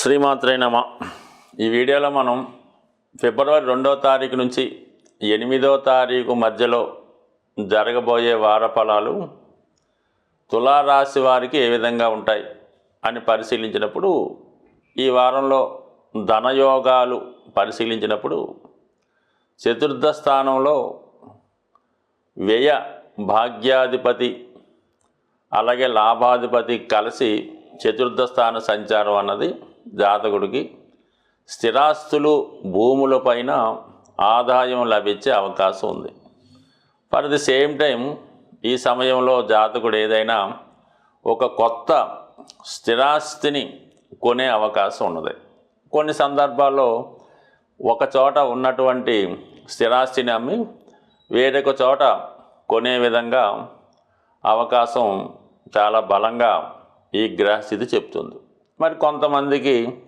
శ్రీమాత్రైనమ ఈ వీడియోలో మనం ఫిబ్రవరి రెండవ తారీఖు నుంచి ఎనిమిదో తారీఖు మధ్యలో జరగబోయే వార ఫలాలు తులారాశి వారికి ఏ విధంగా ఉంటాయి అని పరిశీలించినప్పుడు ఈ వారంలో ధనయోగాలు పరిశీలించినప్పుడు చతుర్థ స్థానంలో వ్యయ భాగ్యాధిపతి అలాగే లాభాధిపతి కలిసి చతుర్థ స్థాన సంచారం అన్నది జాతకుడికి. స్థిరాస్తులు భూములపైన ఆదాయం లభించే అవకాశం ఉంది. ఫర్ ది సేమ్ టైం ఈ సమయంలో జాతకుడు ఏదైనా ఒక కొత్త స్థిరాస్తిని కొనే అవకాశం ఉన్నది. కొన్ని సందర్భాల్లో ఒక చోట ఉన్నటువంటి స్థిరాస్తిని అమ్మి వేరొక చోట కొనే విధంగా అవకాశం చాలా బలంగా ఈ గ్రహస్థితి చెప్తుంది. మరి కొంతమందికి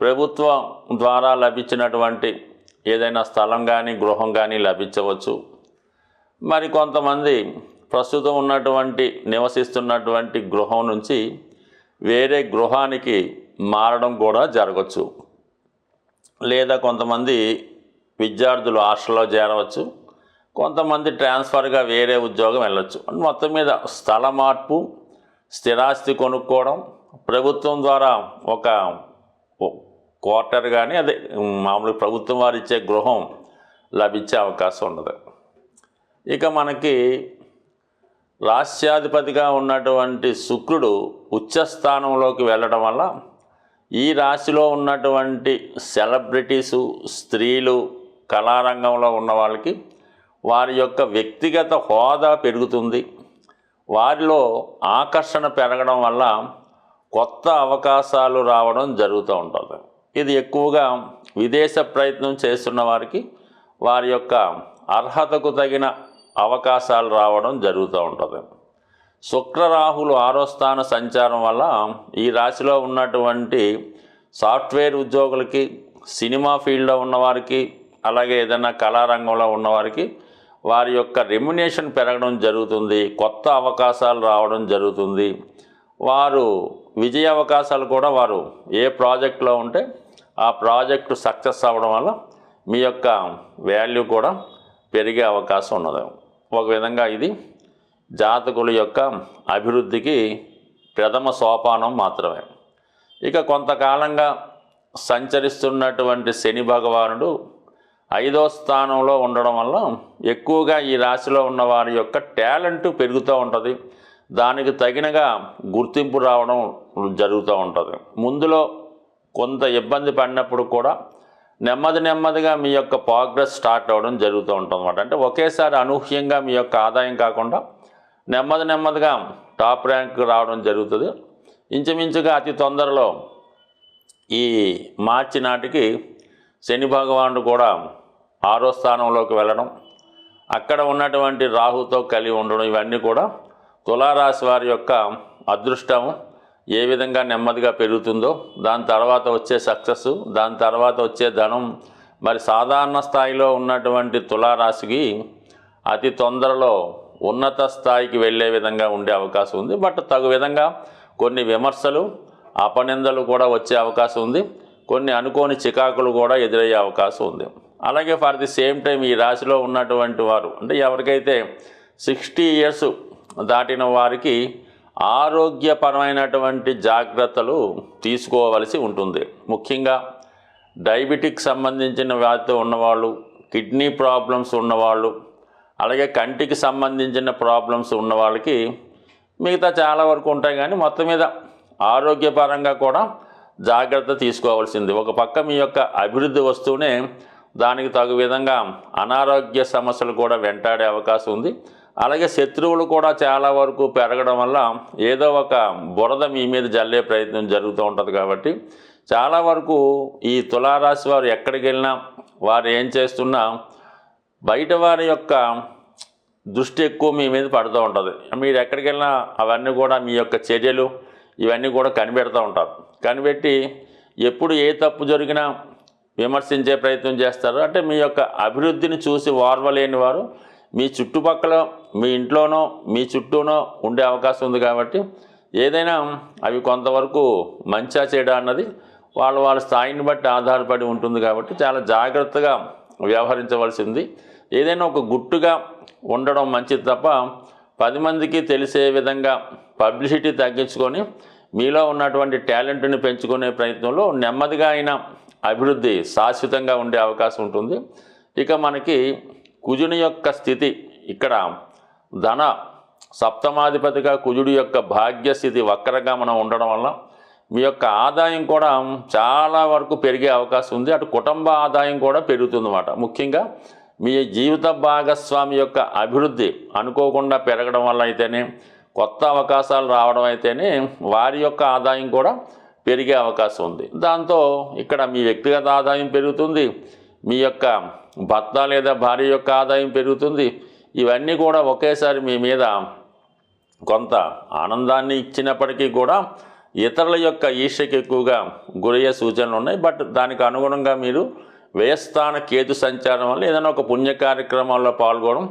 ప్రభుత్వం ద్వారా లభించినటువంటి ఏదైనా స్థలం కానీ గృహం కానీ లభించవచ్చు. మరి కొంతమంది ప్రస్తుతం ఉన్నటువంటి నివసిస్తున్నటువంటి గృహం నుంచి వేరే గృహానికి మారడం కూడా జరగచ్చు. లేదా కొంతమంది విద్యార్థులు హాస్టల్లో చేరవచ్చు. కొంతమంది ట్రాన్స్ఫర్గా వేరే ఉద్యోగం వెళ్ళొచ్చు. మొత్తం మీద స్థల మార్పు స్థిరాస్తి కొనుక్కోవడం ప్రభుత్వం ద్వారా ఒక క్వార్టర్ కానీ అదే మామూలు ప్రభుత్వం వారు ఇచ్చే గృహం లభించే అవకాశం ఉండదు ఇక మనకి రాష్ట్రాధిపతిగా ఉన్నటువంటి శుక్రుడు ఉచ్చస్థానంలోకి వెళ్ళడం వల్ల ఈ రాశిలో ఉన్నటువంటి సెలబ్రిటీసు స్త్రీలు కళారంగంలో ఉన్న వాళ్ళకి వారి యొక్క వ్యక్తిగత హోదా పెరుగుతుంది. వారిలో ఆకర్షణ పెరగడం వల్ల కొత్త అవకాశాలు రావడం జరుగుతూ ఉంటుంది. ఇది ఎక్కువగా విదేశ ప్రయత్నం చేస్తున్న వారికి వారి యొక్క అర్హతకు తగిన అవకాశాలు రావడం జరుగుతూ ఉంటుంది. శుక్రరాహులు ఆరో స్థాన సంచారం వల్ల ఈ రాశిలో ఉన్నటువంటి సాఫ్ట్వేర్ ఉద్యోగులకి సినిమా ఫీల్డ్లో ఉన్నవారికి అలాగే ఏదైనా కళారంగంలో ఉన్నవారికి వారి యొక్క రెమ్యునేషన్ పెరగడం జరుగుతుంది కొత్త అవకాశాలు రావడం జరుగుతుంది. వారు విజయ అవకాశాలు కూడా వారు ఏ ప్రాజెక్ట్లో ఉంటే ఆ ప్రాజెక్టు సక్సెస్ అవ్వడం వల్ల మీ యొక్క వాల్యూ కూడా పెరిగే అవకాశం ఉన్నది. ఒక విధంగా ఇది జాతకుల యొక్క అభివృద్ధికి ప్రథమ సోపానం మాత్రమే. ఇక కొంతకాలంగా సంచరిస్తున్నటువంటి శని భగవానుడు ఐదో స్థానంలో ఉండడం వల్ల ఎక్కువగా ఈ రాశిలో ఉన్న వారి యొక్క టాలెంట్ పెరుగుతూ ఉంటుంది. దానికి తగినగా గుర్తింపు రావడం జరుగుతూ ఉంటుంది. ముందులో కొంత ఇబ్బంది పడినప్పుడు కూడా నెమ్మది నెమ్మదిగా మీ యొక్క ప్రోగ్రెస్ స్టార్ట్ అవ్వడం జరుగుతూ ఉంటుంది అన్నమాట అంటే ఒకేసారి అనూహ్యంగా మీ యొక్క ఆదాయం కాకుండా నెమ్మది నెమ్మదిగా టాప్ ర్యాంక్ రావడం జరుగుతుంది. ఇంచుమించుగా అతి తొందరలో ఈ మార్చి నాటికి శని భగవానుడు కూడా ఆరో స్థానంలోకి వెళ్ళడం అక్కడ ఉన్నటువంటి రాహుతో కలిగి ఉండడం ఇవన్నీ కూడా తులారాశి వారి యొక్క అదృష్టం ఏ విధంగా నెమ్మదిగా పెరుగుతుందో దాని తర్వాత వచ్చే సక్సెస్ దాని తర్వాత వచ్చే ధనం. మరి సాధారణ స్థాయిలో ఉన్నటువంటి తులారాశికి అతి తొందరలో ఉన్నత స్థాయికి వెళ్ళే విధంగా ఉండే అవకాశం ఉంది. బట్ తగు విధంగా కొన్ని విమర్శలు అపనిందలు కూడా వచ్చే అవకాశం ఉంది. కొన్ని అనుకోని చికాకులు కూడా ఎదురయ్యే అవకాశం ఉంది. అలాగే ఫర్ ది సేమ్ టైం ఈ రాశిలో ఉన్నటువంటి వారు అంటే ఎవరికైతే సిక్స్టీ ఇయర్స్ దాటిన వారికి ఆరోగ్యపరమైనటువంటి జాగ్రత్తలు తీసుకోవలసి ఉంటుంది. ముఖ్యంగా డయాబెటిక్ సంబంధించిన వ్యాధితో ఉన్నవాళ్ళు కిడ్నీ ప్రాబ్లమ్స్ ఉన్నవాళ్ళు అలాగే కంటికి సంబంధించిన ప్రాబ్లమ్స్ ఉన్న వాళ్ళకి మిగతా చాలా వరకు ఉంటాయి. కానీ మొత్తం మీద ఆరోగ్యపరంగా కూడా జాగ్రత్త తీసుకోవాల్సింది. ఒక పక్క మీ యొక్క అభివృద్ధి వస్తూనే దానికి తగు విధంగా అనారోగ్య సమస్యలు కూడా వెంటాడే అవకాశం ఉంది. అలాగే శత్రువులు కూడా చాలా వరకు పెరగడం వల్ల ఏదో ఒక బురద మీ మీద జల్లే ప్రయత్నం జరుగుతూ ఉంటుంది కాబట్టి చాలా వరకు ఈ తులారాశి వారు ఎక్కడికి వెళ్ళినా వారు ఏం చేస్తున్నా బయట వారి యొక్క దృష్టి ఎక్కువ మీ మీద పడుతూ ఉంటుంది. మీరు ఎక్కడికి వెళ్ళినా అవన్నీ కూడా మీ యొక్క చర్యలు ఇవన్నీ కూడా కనిపెడుతూ ఉంటారు. కనిపెట్టి ఎప్పుడు ఏ తప్పు జరిగినా విమర్శించే ప్రయత్నం చేస్తారు. అంటే మీ యొక్క అభివృద్ధిని చూసి ఓర్వలేని వారు మీ చుట్టుపక్కల మీ ఇంట్లోనో మీ చుట్టూనో ఉండే అవకాశం ఉంది కాబట్టి ఏదైనా అవి కొంతవరకు మంచా చేయడం అన్నది వాళ్ళ వాళ్ళ స్థాయిని బట్టి ఆధారపడి ఉంటుంది కాబట్టి చాలా జాగ్రత్తగా వ్యవహరించవలసింది. ఏదైనా ఒక గుట్టుగా ఉండడం మంచిది తప్ప పది మందికి తెలిసే విధంగా పబ్లిసిటీ తగ్గించుకొని మీలో ఉన్నటువంటి టాలెంట్ని పెంచుకునే ప్రయత్నంలో నెమ్మదిగా అయినా అభివృద్ధి శాశ్వతంగా ఉండే అవకాశం ఉంటుంది. ఇక మనకి కుజుని యొక్క స్థితి ఇక్కడ ధన సప్తమాధిపతిగా కుజుడి యొక్క భాగ్యస్థితి వక్రంగా మనం ఉండడం వల్ల మీ యొక్క ఆదాయం కూడా చాలా వరకు పెరిగే అవకాశం ఉంది. అటు కుటుంబ ఆదాయం కూడా పెరుగుతుందన్నమాట. ముఖ్యంగా మీ జీవిత భాగస్వామి యొక్క అభివృద్ధి అనుకోకుండా పెరగడం వల్ల అయితేనే కొత్త అవకాశాలు రావడం అయితేనే వారి యొక్క ఆదాయం కూడా పెరిగే అవకాశం ఉంది. దాంతో ఇక్కడ మీ వ్యక్తిగత ఆదాయం పెరుగుతుంది. మీ యొక్క భర్త లేదా భార్య యొక్క ఆదాయం పెరుగుతుంది. ఇవన్నీ కూడా ఒకేసారి మీ మీద కొంత ఆనందాన్ని ఇచ్చినప్పటికీ కూడా ఇతరుల యొక్క ఈర్ష్యకి ఎక్కువగా గురయ్యే సూచనలు ఉన్నాయి. బట్ దానికి అనుగుణంగా మీరు వ్యయస్థాన కేతు సంచారం వల్ల ఏదైనా ఒక పుణ్య కార్యక్రమాల్లో పాల్గొనడం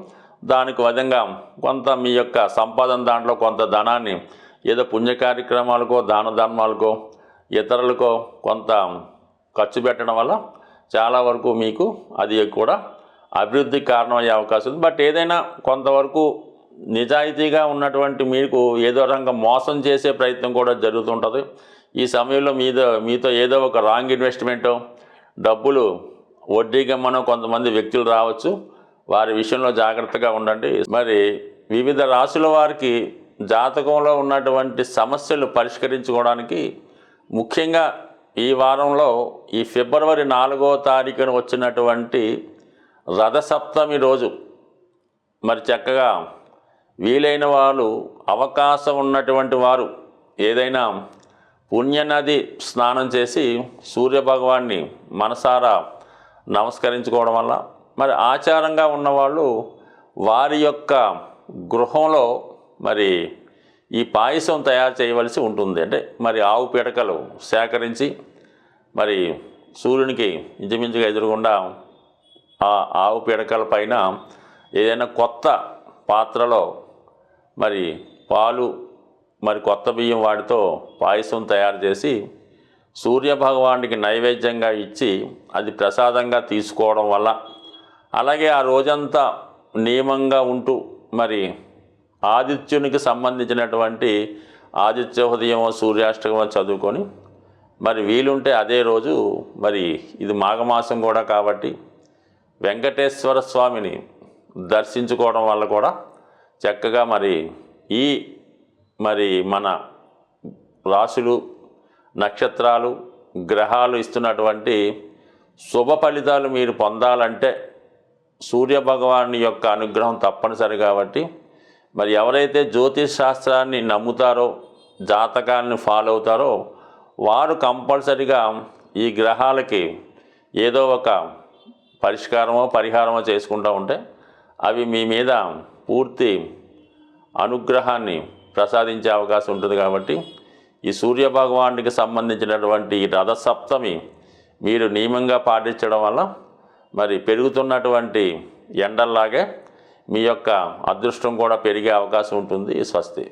దానికి విధంగా కొంత మీ యొక్క సంపాదన దాంట్లో కొంత ధనాన్ని ఏదో పుణ్య కార్యక్రమాలకో దాన ధర్మాలకో ఇతరులకు కొంత ఖర్చు పెట్టడం వల్ల చాలా వరకు మీకు అది కూడా అభివృద్ధికి కారణమయ్యే అవకాశం ఉంది. బట్ ఏదైనా కొంతవరకు నిజాయితీగా ఉన్నటువంటి మీకు ఏదో రకంగా మోసం చేసే ప్రయత్నం కూడా జరుగుతుంటుంది. ఈ సమయంలో మీద మీతో ఏదో ఒక రాంగ్ ఇన్వెస్ట్మెంటో డబ్బులు వడ్డీగా మనం కొంతమంది వ్యక్తులు రావచ్చు. వారి విషయంలో జాగ్రత్తగా ఉండండి. మరి వివిధ రాశుల వారికి జాతకంలో ఉన్నటువంటి సమస్యలు పరిష్కరించుకోవడానికి ముఖ్యంగా ఈ వారంలో ఈ ఫిబ్రవరి నాలుగో తారీఖున వచ్చినటువంటి రథసప్తమి రోజు మరి చక్కగా వీలైన వాళ్ళు అవకాశం ఉన్నటువంటి వారు ఏదైనా పుణ్యనది స్నానం చేసి సూర్యభగవాన్ని మనసారా నమస్కరించుకోవడం వల్ల మరి ఆచారంగా ఉన్నవాళ్ళు వారి యొక్క గృహంలో మరి ఈ పాయసం తయారు చేయవలసి ఉంటుంది. అంటే మరి ఆవు పిడకలు సేకరించి మరి సూర్యునికి ఇంచుమించుగా ఎదురుగుండా ఆ ఆవు పిడకల పైన ఏదైనా కొత్త పాత్రలో మరి పాలు మరి కొత్త బియ్యం వాటితో పాయసం తయారు చేసి సూర్యభగవానికి నైవేద్యంగా ఇచ్చి అది ప్రసాదంగా తీసుకోవడం వల్ల అలాగే ఆ రోజంతా నియమంగా ఉంటూ మరి ఆదిత్యునికి సంబంధించినటువంటి ఆదిత్య ఉదయం సూర్యాష్టకం చదువుకొని మరి వీలుంటే అదే రోజు మరి ఇది మాఘమాసం కూడా కాబట్టి వెంకటేశ్వర స్వామిని దర్శించుకోవడం వల్ల కూడా చక్కగా మరి ఈ మరి మన రాశులు నక్షత్రాలు గ్రహాలు ఇస్తున్నటువంటి శుభ ఫలితాలు మీరు పొందాలంటే సూర్యభగవాని యొక్క అనుగ్రహం తప్పనిసరి కాబట్టి మరి ఎవరైతే జ్యోతిష్ శాస్త్రాన్ని నమ్ముతారో జాతకాన్ని ఫాలో అవుతారో వారు కంపల్సరిగా ఈ గ్రహాలకి ఏదో ఒక పరిష్కారమో పరిహారమో చేసుకుంటూ ఉంటే అవి మీ మీద పూర్తి అనుగ్రహాన్ని ప్రసాదించే అవకాశం ఉంటుంది కాబట్టి ఈ సూర్య భగవానుడికి సంబంధించినటువంటి ఈ రథసప్తమి మీరు నియమంగా పాటించడం వల్ల మరి పెరుగుతున్నటువంటి ఎండల్లాగే మీ యొక్క అదృష్టం కూడా పెరిగే అవకాశం ఉంటుంది. స్వస్తి.